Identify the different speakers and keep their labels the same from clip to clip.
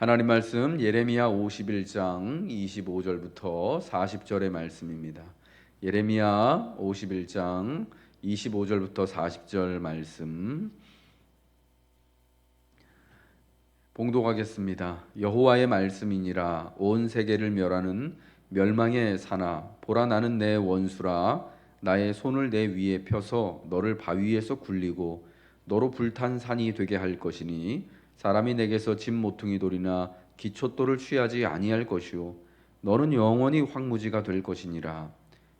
Speaker 1: 하나님 말씀 예레미야 51장 25절부터 40절의 말씀입니다. 예레미야 51장 25절부터 40절 말씀 봉독하겠습니다. 여호와의 말씀이니라 온 세계를 멸하는 멸망의 사나 보라 나는 내 원수라 나의 손을 내 위에 펴서 너를 바위에서 굴리고 너로 불탄 산이 되게 할 것이니 사람이 내게서 집 모퉁이 돌이나 기초돌을 취하지 아니할 것이요. 너는 영원히 황무지가 될 것이니라.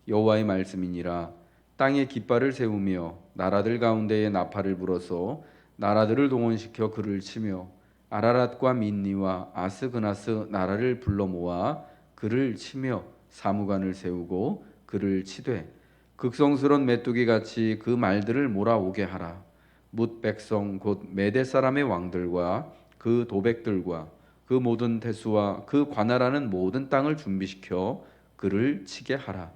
Speaker 1: 여호와의 말씀이니라. 땅에 깃발을 세우며 나라들 가운데에 나팔을 불어서 나라들을 동원시켜 그를 치며 아라랏과 민니와 아스그나스 나라를 불러 모아 그를 치며 사무관을 세우고 그를 치되 극성스런 메뚜기 같이 그 말들을 몰아오게 하라 뭇 백성 곧 메대 사람의 왕들과 그 도백들과 그 모든 대수와 그 관할하는 모든 땅을 준비시켜 그를 치게 하라.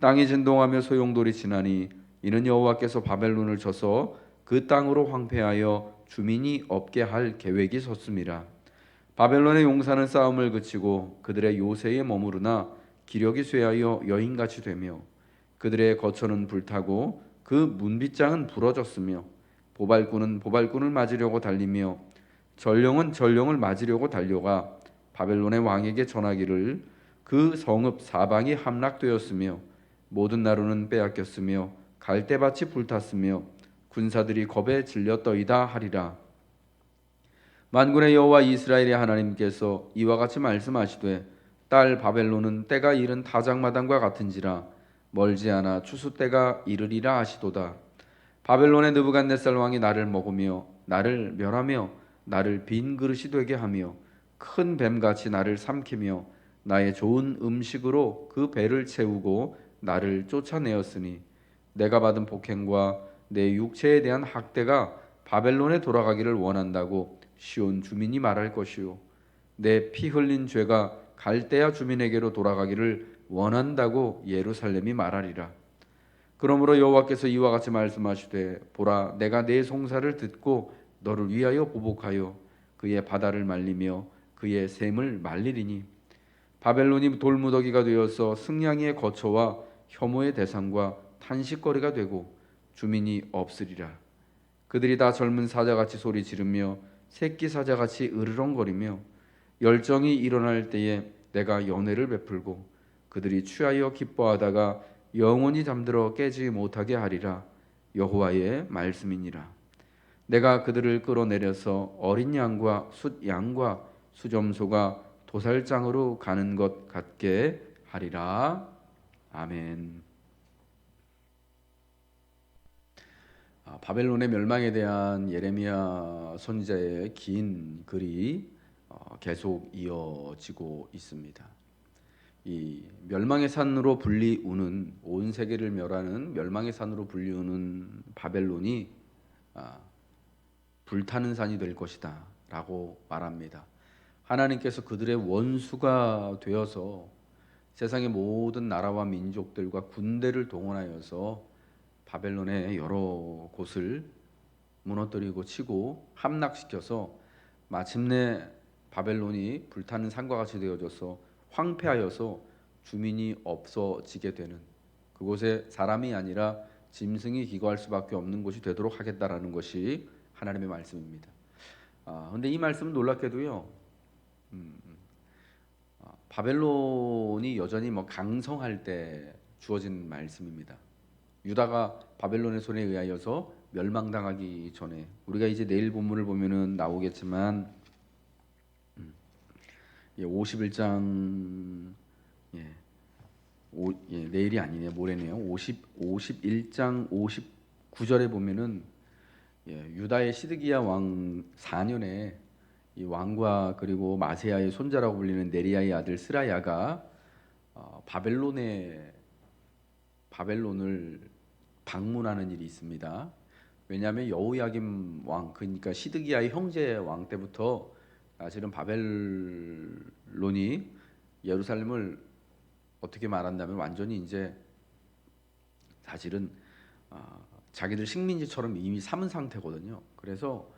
Speaker 1: 땅이 진동하며 소용돌이 지나니 이는 여호와께서 바벨론을 쳐서 그 땅으로 황폐하여 주민이 없게 할 계획이 섰음이라. 바벨론의 용사는 싸움을 그치고 그들의 요새에 머무르나 기력이 쇠하여 여인같이 되며 그들의 거처는 불타고 그 문빗장은 부러졌으며 보발꾼은 보발꾼을 맞으려고 달리며 전령은 전령을 맞으려고 달려가 바벨론의 왕에게 전하기를 그 성읍 사방이 함락되었으며 모든 나루는 빼앗겼으며 갈대밭이 불탔으며 군사들이 겁에 질렸더이다 하리라. 만군의 여호와 이스라엘의 하나님께서 이와 같이 말씀하시되 딸 바벨론은 때가 이른 타작마당과 같은지라 멀지 않아 추수 때가 이르리라 하시도다 바벨론의 느부갓네살 왕이 나를 먹으며 나를 멸하며 나를 빈 그릇이 되게 하며 큰 뱀같이 나를 삼키며 나의 좋은 음식으로 그 배를 채우고 나를 쫓아내었으니 내가 받은 복행과 내 육체에 대한 학대가 바벨론에 돌아가기를 원한다고 시온 주민이 말할 것이요. 내 피 흘린 죄가 갈대아 주민에게로 돌아가기를 원한다고 예루살렘이 말하리라 그러므로 여호와께서 이와 같이 말씀하시되 보라 내가 내 송사를 듣고 너를 위하여 보복하여 그의 바다를 말리며 그의 샘을 말리리니. 바벨론이 돌무더기가 되어서 승냥이의 거처와 혐오의 대상과 탄식거리가 되고 주민이 없으리라. 그들이 다 젊은 사자같이 소리 지르며 새끼 사자같이 으르렁거리며 열정이 일어날 때에 내가 연애를 베풀고 그들이 취하여 기뻐하다가 영원히 잠들어 깨지 못하게 하리라 여호와의 말씀이니라 내가 그들을 끌어내려서 어린 양과 숫 양과 수점소가 도살장으로 가는 것 같게 하리라 아멘. 아, 바벨론의 멸망에 대한 예레미야 선지자의 긴 글이 어, 계속 이어지고 있습니다. 이 멸망의 산으로 불리우는 온 세계를 멸하는 멸망의 산으로 불리우는 바벨론이 아, 불타는 산이 될 것이다라고 말합니다. 하나님께서 그들의 원수가 되어서 세상의 모든 나라와 민족들과 군대를 동원하여서 바벨론의 여러 곳을 무너뜨리고 치고 함락시켜서 마침내 바벨론이 불타는 산과 같이 되어져서 황폐하여서 주민이 없어지게 되는 그곳에 사람이 아니라 짐승이 기거할 수밖에 없는 곳이 되도록 하겠다라는 것이 하나님의 말씀입니다. 아, 근데 이 말씀은 놀랍게도요. 음, 아, 바벨론이 여전히 뭐 강성할 때 주어진 말씀입니다. 유다가 바벨론의 손에 의하여서 멸망당하기 전에 우리가 이제 내일 본문을 보면은 나오겠지만 음, 예, 51장 예, 오, 예, 내일이 아니네요 모레네요 50 51장 59절에 보면은 예, 유다의 시드기야 왕 4년에 이 왕과 그리고 마세야의 손자라고 불리는 네리야의 아들 스라야가 어, 바벨론에 바벨론을 방문하는 일이 있습니다. 왜냐하면 여우야김 왕 그러니까 시드기야의 형제 왕 때부터 사실은 바벨론이 예루살렘을 어떻게 말한다면 완전히 이제 사실은 어, 자기들 식민지처럼 이미 삼은 상태거든요. 그래서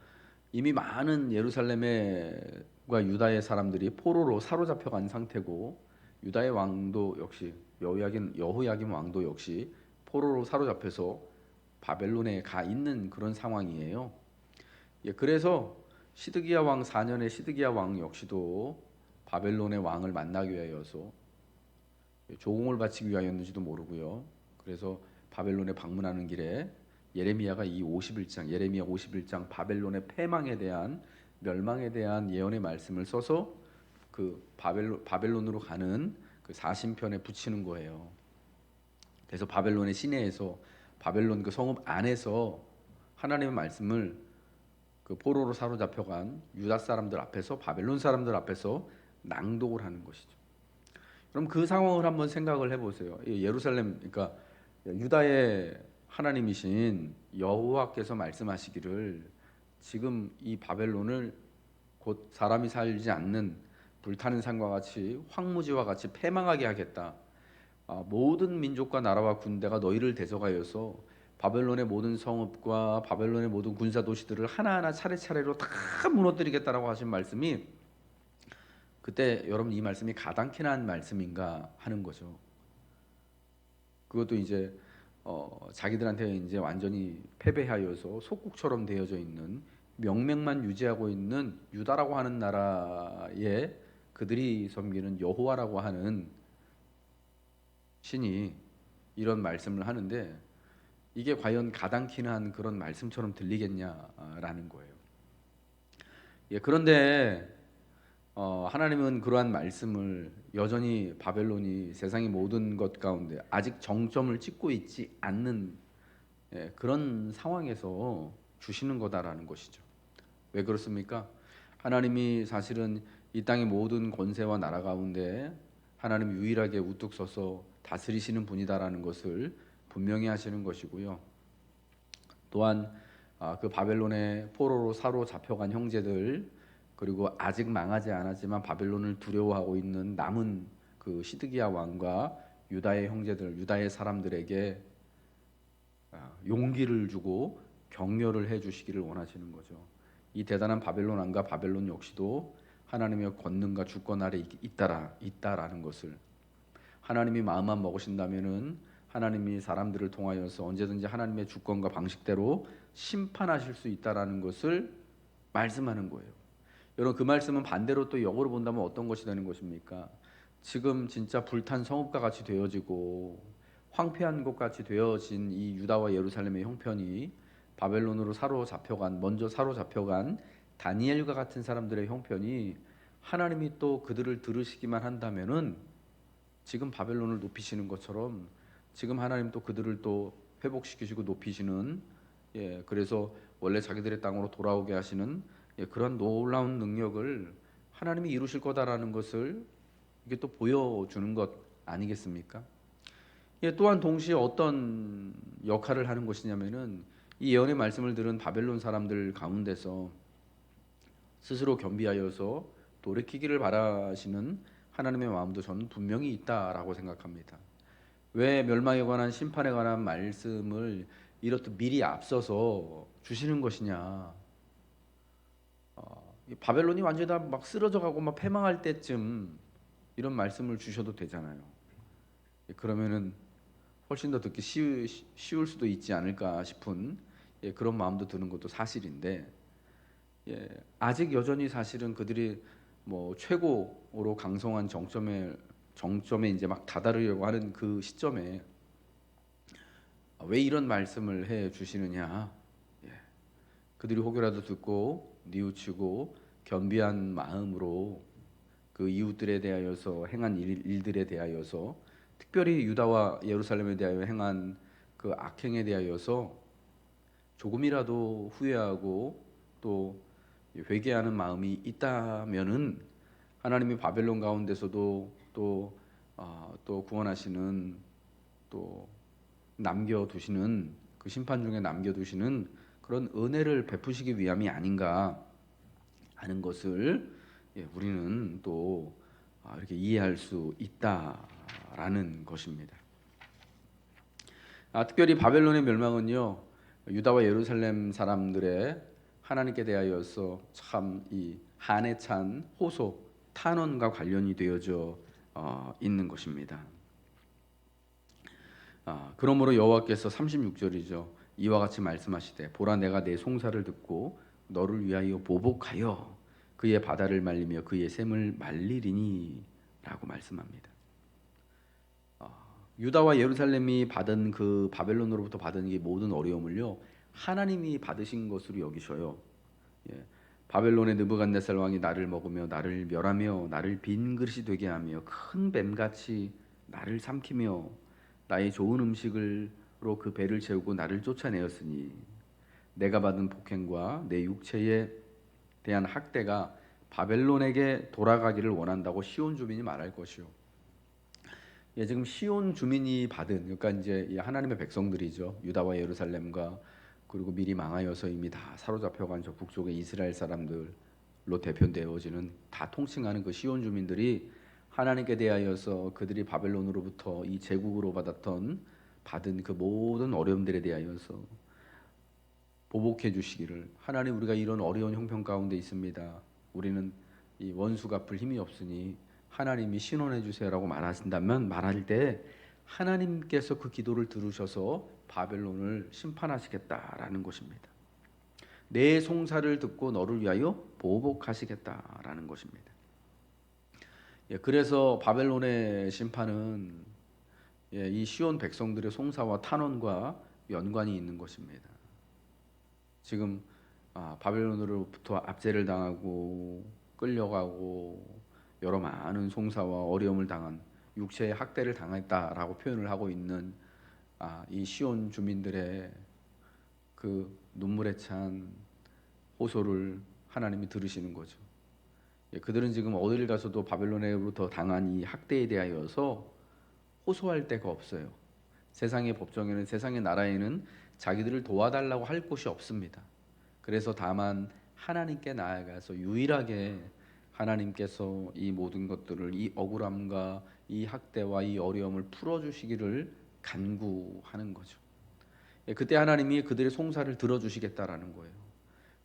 Speaker 1: 이미 많은 예루살렘의 유다의 사람들이 포로로 사로잡혀 간 상태고 유다의 왕도 역시 여호야긴 여호야김 왕도 역시 포로로 사로잡혀서 바벨론에 가 있는 그런 상황이에요. 예, 그래서 시드기야 왕 4년에 시드기야 왕 역시도 바벨론의 왕을 만나기 위하여서 조공을 바치기 위하였는지도 모르고요. 그래서 바벨론에 방문하는 길에 예레미야가 이 51장 예레미야 51장 바벨론의 패망에 대한 멸망에 대한 예언의 말씀을 써서 그 바벨론 바벨론으로 가는 그 사심편에 붙이는 거예요. 그래서 바벨론의 시내에서 바벨론 그 성읍 안에서 하나님의 말씀을 그 포로로 사로잡혀간 유다 사람들 앞에서 바벨론 사람들 앞에서 낭독을 하는 것이죠. 그럼 그 상황을 한번 생각을 해보세요. 이 예루살렘, 그러니까 유다의 하나님이신 여호와께서 말씀하시기를 지금 이 바벨론을 곧 사람이 살지 않는 불타는 산과 같이 황무지와 같이 패망하게 하겠다. 아, 모든 민족과 나라와 군대가 너희를 대적하여서 바벨론의 모든 성읍과 바벨론의 모든 군사 도시들을 하나하나 차례차례로 다 무너뜨리겠다라고 하신 말씀이 그때 여러분 이 말씀이 가당키나 한 말씀인가 하는 거죠. 그것도 이제 어, 자기들한테 이제 완전히 패배하여서 속국처럼 되어져 있는 명맥만 유지하고 있는 유다라고 하는 나라에 그들이 섬기는 여호와라고 하는 신이 이런 말씀을 하는데 이게 과연 가당키는 그런 말씀처럼 들리겠냐라는 거예요. 예, 그런데 어, 하나님은 그러한 말씀을 여전히 바벨론이 세상의 모든 것 가운데 아직 정점을 찍고 있지 않는 예, 그런 상황에서 주시는 거다라는 것이죠. 왜 그렇습니까? 하나님이 사실은 이 땅의 모든 권세와 나라 가운데 하나님 유일하게 우뚝 서서 다스리시는 분이다라는 것을 분명히 하시는 것이고요. 또한 아, 그 바벨론의 포로로 사로잡혀간 형제들 그리고 아직 망하지 않았지만 바벨론을 두려워하고 있는 남은 그 시드기야 왕과 유다의 형제들, 유다의 사람들에게 아, 용기를 주고 격려를 해 주시기를 원하시는 거죠. 이 대단한 바벨론 왕과 바벨론 역시도 하나님의 권능과 주권 아래 있다라 있다라는 것을 하나님이 마음만 먹으신다면은 하나님이 사람들을 통하여서 언제든지 하나님의 주권과 방식대로 심판하실 수 있다라는 것을 말씀하는 거예요. 여러분 그 말씀은 반대로 또 역으로 본다면 어떤 것이 되는 것입니까? 지금 진짜 불탄 성읍과 같이 되어지고 황폐한 곳 같이 되어진 이 유다와 예루살렘의 형편이 바벨론으로 사로잡혀간 먼저 사로잡혀간 다니엘과 같은 사람들의 형편이 하나님이 또 그들을 들으시기만 한다면은 지금 바벨론을 높이시는 것처럼 지금 하나님 또 그들을 또 회복시키시고 높이시는 예 그래서 원래 자기들의 땅으로 돌아오게 하시는 예, 그런 놀라운 능력을 하나님이 이루실 거다라는 것을 이게 또 보여주는 것 아니겠습니까? 예, 또한 동시에 어떤 역할을 하는 것이냐면은 이 예언의 말씀을 들은 바벨론 사람들 가운데서 스스로 겸비하여서 돌이키기를 바라시는 하나님의 마음도 저는 분명히 있다라고 생각합니다. 왜 멸망에 관한 심판에 관한 말씀을 이렇듯 미리 앞서서 주시는 것이냐? 어, 바벨론이 완전히 다 막 쓰러져가고 막 패망할 때쯤 이런 말씀을 주셔도 되잖아요. 예, 그러면은 훨씬 더 듣기 쉬울 수도 있지 않을까 싶은 예, 그런 마음도 드는 것도 사실인데 예, 아직 여전히 사실은 그들이 뭐 최고로 강성한 정점에 정점에 이제 막 다다르려고 하는 그 시점에 왜 이런 말씀을 해 주시느냐? 예, 그들이 혹여라도 듣고 뉘우치고 겸비한 마음으로 그 이웃들에 대하여서 행한 일, 일들에 대하여서 특별히 유다와 예루살렘에 대하여 행한 그 악행에 대하여서 조금이라도 후회하고 또 회개하는 마음이 있다면은 하나님이 바벨론 가운데서도 또, 어, 또 구원하시는 또 남겨두시는 그 심판 중에 남겨두시는 그런 은혜를 베푸시기 위함이 아닌가 하는 것을 예, 우리는 또 아, 이렇게 이해할 수 있다라는 것입니다. 아, 특별히 바벨론의 멸망은요 유다와 예루살렘 사람들의 하나님께 대하여서 참 이 한에 찬 호소 탄원과 관련이 되어져 어, 있는 것입니다. 아, 그러므로 여호와께서 36절이죠. 이와 같이 말씀하시되 보라 내가 내 송사를 듣고 너를 위하여 보복하여 그의 바다를 말리며 그의 샘을 말리리니라고 말씀합니다. 아, 유다와 예루살렘이 받은 그 바벨론으로부터 받은 이 모든 어려움을요 하나님이 받으신 것으로 여기셔요. 예. 바벨론의 느부갓네살 왕이 나를 먹으며 나를 멸하며 나를 빈 그릇이 되게 하며 큰 뱀같이 나를 삼키며 나의 좋은 음식을로 그 배를 채우고 나를 쫓아내었으니 내가 받은 폭행과 내 육체에 대한 학대가 바벨론에게 돌아가기를 원한다고 시온 주민이 말할 것이요. 예, 지금 시온 주민이 받은 그러니까 이제 이 하나님의 백성들이죠. 유다와 예루살렘과 그리고 미리 망하여서 이미 다 사로잡혀간 저 북쪽의 이스라엘 사람들로 대표되어지는 다 통칭하는 그 시온 주민들이 하나님께 대하여서 그들이 바벨론으로부터 이 제국으로 받았던 받은 그 모든 어려움들에 대하여서 보복해 주시기를 하나님 우리가 이런 어려운 형편 가운데 있습니다. 우리는 이 원수 갚을 힘이 없으니 하나님이 신원해 주세요라고 말하신다면 말할 때 하나님께서 그 기도를 들으셔서 바벨론을 심판하시겠다라는 것입니다. 내 송사를 듣고 너를 위하여 보복하시겠다라는 것입니다. 예, 그래서 바벨론의 심판은 예, 이 시온 백성들의 송사와 탄원과 연관이 있는 것입니다. 지금 아, 바벨론으로부터 압제를 당하고 끌려가고 여러 많은 송사와 어려움을 당한 육체의 학대를 당했다라고 표현을 하고 있는 아, 이 시온 주민들의 그 눈물에 찬 호소를 하나님이 들으시는 거죠. 예, 그들은 지금 어딜 가서도 바벨론으로부터 당한 이 학대에 대하여서 호소할 데가 없어요. 세상의 법정에는 세상의 나라에는 자기들을 도와달라고 할 곳이 없습니다. 그래서 다만 하나님께 나아가서 유일하게 하나님께서 이 모든 것들을 이 억울함과 이 학대와 이 어려움을 풀어주시기를 간구하는 거죠. 예, 그때 하나님이 그들의 송사를 들어주시겠다라는 거예요.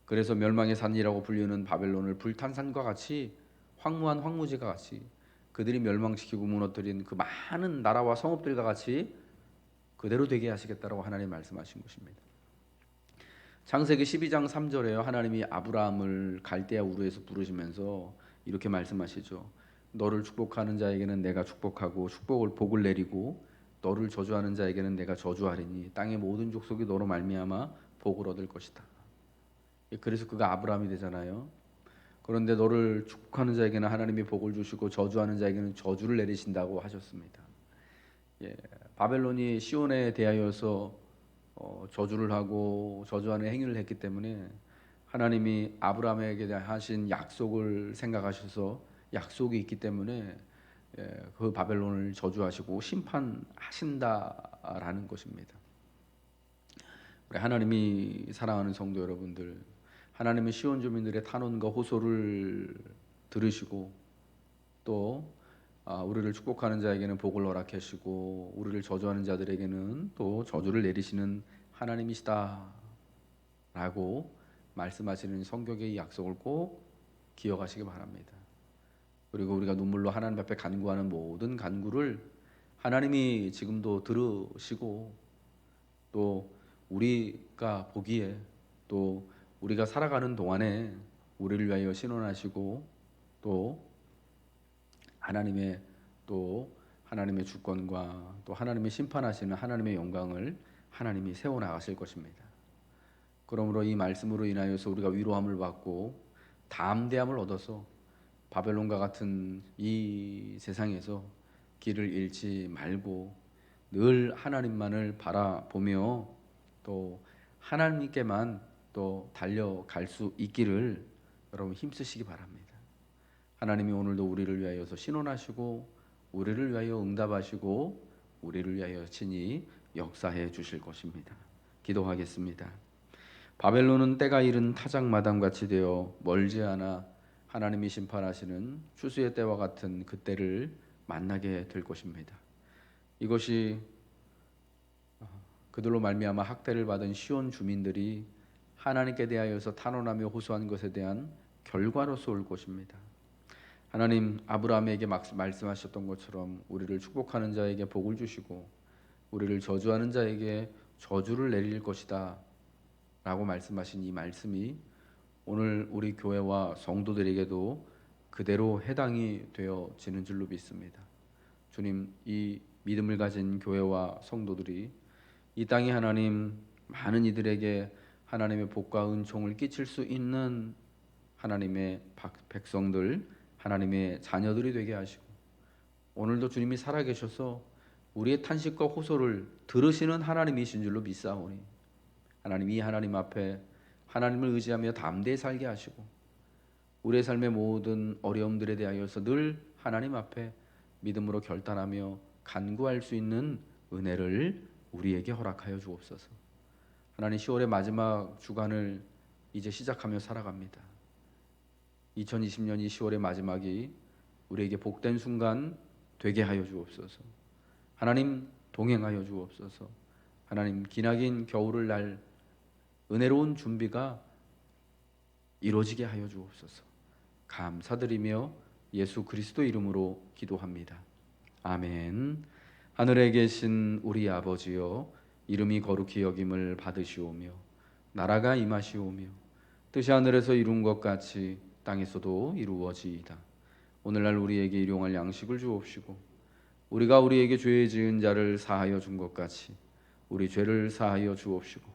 Speaker 1: 그래서 멸망의 산이라고 불리는 바벨론을 불탄 산과 같이 황무한 황무지가 같이 그들이 멸망시키고 무너뜨린 그 많은 나라와 성읍들과 같이 그대로 되게 하시겠다라고 하나님 말씀하신 것입니다. 창세기 12장 3절에요. 하나님이 아브라함을 갈대아 우르에서 부르시면서 이렇게 말씀하시죠. 너를 축복하는 자에게는 내가 축복하고 축복을 복을 내리고 너를 저주하는 자에게는 내가 저주하리니 땅의 모든 족속이 너로 말미암아 복을 얻을 것이다. 그래서 그가 아브라함이 되잖아요. 그런데 너를 축복하는 자에게는 하나님이 복을 주시고 저주하는 자에게는 저주를 내리신다고 하셨습니다. 예, 바벨론이 시온에 대하여서 어, 저주를 하고 저주하는 행위를 했기 때문에 하나님이 아브라함에게 하신 약속을 생각하셔서 약속이 있기 때문에 예, 그 바벨론을 저주하시고 심판하신다라는 것입니다. 하나님이 사랑하는 성도 여러분들, 하나님은 시온 주민들의 탄원과 호소를 들으시고 또 아, 우리를 축복하는 자에게는 복을 허락하시고 우리를 저주하는 자들에게는 또 저주를 내리시는 하나님이시다라고 말씀하시는 성경의 약속을 꼭 기억하시기 바랍니다. 그리고 우리가 눈물로 하나님 앞에 간구하는 모든 간구를 하나님이 지금도 들으시고 또 우리가 보기에 또 우리가 살아가는 동안에 우리를 위하여 신원하시고 또 하나님의 또 하나님의 주권과 또 하나님의 심판하시는 하나님의 영광을 하나님이 세워 나가실 것입니다. 그러므로 이 말씀으로 인하여서 우리가 위로함을 받고 담대함을 얻어서 바벨론과 같은 이 세상에서 길을 잃지 말고 늘 하나님만을 바라보며 또 하나님께만 또 달려갈 수 있기를 여러분 힘쓰시기 바랍니다. 하나님이 오늘도 우리를 위하여서 신원하시고 우리를 위하여 응답하시고 우리를 위하여 친히 역사해 주실 것입니다. 기도하겠습니다. 바벨론은 때가 이른 타작 마당 같이 되어 멀지 않아 하나님이 심판하시는 추수의 때와 같은 그때를 만나게 될 것입니다. 이것이 그들로 말미암아 학대를 받은 시온 주민들이 하나님께 대하여서 탄원하며 호소한 것에 대한 결과로서 올 것입니다. 하나님 아브라함에게 막- 말씀하셨던 것처럼 우리를 축복하는 자에게 복을 주시고 우리를 저주하는 자에게 저주를 내릴 것이다. 라고 말씀하신 이 말씀이 오늘 우리 교회와 성도들에게도 그대로 해당이 되어지는 줄로 믿습니다. 주님, 이 믿음을 가진 교회와 성도들이 이 땅에 하나님 많은 이들에게 하나님의 복과 은총을 끼칠 수 있는 하나님의 박- 백성들, 하나님의 자녀들이 되게 하시고 오늘도 주님이 살아계셔서 우리의 탄식과 호소를 들으시는 하나님이신 줄로 믿사오니 하나님 이 하나님 앞에 하나님을 의지하며 담대히 살게 하시고 우리의 삶의 모든 어려움들에 대하여서 늘 하나님 앞에 믿음으로 결단하며 간구할 수 있는 은혜를 우리에게 허락하여 주옵소서. 하나님 10월의 마지막 주간을 이제 시작하며 살아갑니다. 2020년 이 10월의 마지막이 우리에게 복된 순간 되게 하여 주옵소서. 하나님 동행하여 주옵소서. 하나님 기나긴 겨울을 날 은혜로운 준비가 이루어지게 하여 주옵소서. 감사드리며 예수 그리스도 이름으로 기도합니다. 아멘. 하늘에 계신 우리 아버지여 이름이 거룩히 여김을 받으시오며 나라가 임하시오며 뜻이 하늘에서 이룬 것 같이 땅에서도 이루어지이다. 오늘날 우리에게 일용할 양식을 주옵시고 우리가 우리에게 죄 지은 자를 사하여 준 것 같이 우리 죄를 사하여 주옵시고